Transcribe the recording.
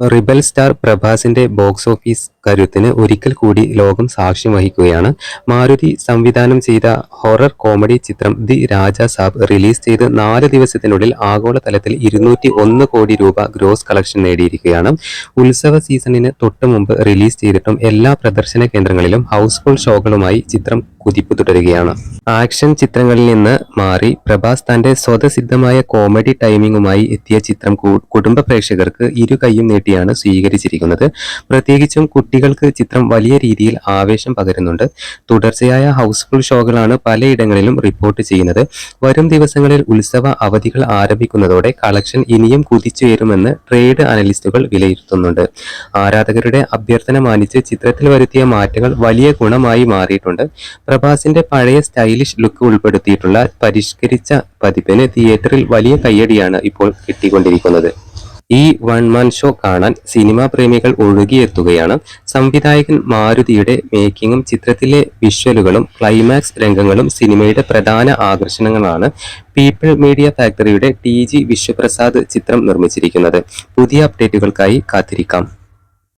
Rebel star പ്രഭാസിന്റെ box office. കരുത്തിന് ഒരിക്കൽ കൂടി ലോകം സാക്ഷ്യം വഹിക്കുകയാണ്. മാരുതി സംവിധാനം ചെയ്ത ഹൊറർ കോമഡി ചിത്രം ദി രാജ സാബ് റിലീസ് ചെയ്ത് നാല് ദിവസത്തിനുള്ളിൽ ആഗോളതലത്തിൽ ഇരുന്നൂറ്റി ഒന്ന് കോടി രൂപ ഗ്രോസ് കളക്ഷൻ നേടിയിരിക്കുകയാണ്. ഉത്സവ സീസണിന് തൊട്ടു മുമ്പ് റിലീസ് ചെയ്തിട്ടും എല്ലാ പ്രദർശന കേന്ദ്രങ്ങളിലും ഹൗസ്ഫുൾ ഷോകളുമായി ചിത്രം കുതിപ്പ് തുടരുകയാണ്. ആക്ഷൻ ചിത്രങ്ങളിൽ നിന്ന് മാറി പ്രഭാസ് തന്റെ സ്വതസിദ്ധമായ കോമഡി ടൈമിംഗുമായി എത്തിയ ചിത്രം കുടുംബ പ്രേക്ഷകർക്ക് ഇരു കൈയും നീട്ടിയാണ് സ്വീകരിച്ചിരിക്കുന്നത്. പ്രത്യേകിച്ചും കുട്ടികൾക്ക് ചിത്രം വലിയ രീതിയിൽ ആവേശം പകരുന്നുണ്ട്. തുടർച്ചയായ ഹൗസ്ഫുൾ ഷോകളാണ് പലയിടങ്ങളിലും റിപ്പോർട്ട് ചെയ്യുന്നത്. വരും ദിവസങ്ങളിൽ ഉത്സവ അവധികൾ ആരംഭിക്കുന്നതോടെ കളക്ഷൻ ഇനിയും കുതിച്ചുയരുമെന്ന് ട്രേഡ് അനലിസ്റ്റുകൾ വിലയിരുത്തുന്നുണ്ട്. ആരാധകരുടെ അഭ്യർത്ഥന മാനിച്ച് ചിത്രത്തിൽ വരുത്തിയ മാറ്റങ്ങൾ വലിയ ഗുണമായി മാറിയിട്ടുണ്ട്. പ്രഭാസിന്റെ പഴയ സ്റ്റൈലിഷ് ലുക്ക് ഉൾപ്പെടുത്തിയിട്ടുള്ള പരിഷ്കരിച്ച പതിപ്പിന് തിയേറ്ററിൽ വലിയ കയ്യടിയാണ് ഇപ്പോൾ കിട്ടിക്കൊണ്ടിരിക്കുന്നത്. ഈ വൺ മാൻ ഷോ കാണാൻ സിനിമാ പ്രേമികൾ ഒഴുകിയെത്തുകയാണ്. സംവിധായകൻ മാരുതിയുടെ മേക്കിങ്ങും ചിത്രത്തിലെ വിഷ്വലുകളും ക്ലൈമാക്സ് രംഗങ്ങളും സിനിമയുടെ പ്രധാന ആകർഷണങ്ങളാണ് പീപ്പിൾ മീഡിയ ഫാക്ടറിയുടെ ടി ജി വിശ്വപ്രസാദ് ചിത്രം നിർമ്മിച്ചിരിക്കുന്നത്. പുതിയ അപ്ഡേറ്റുകൾക്കായി കാത്തിരിക്കാം.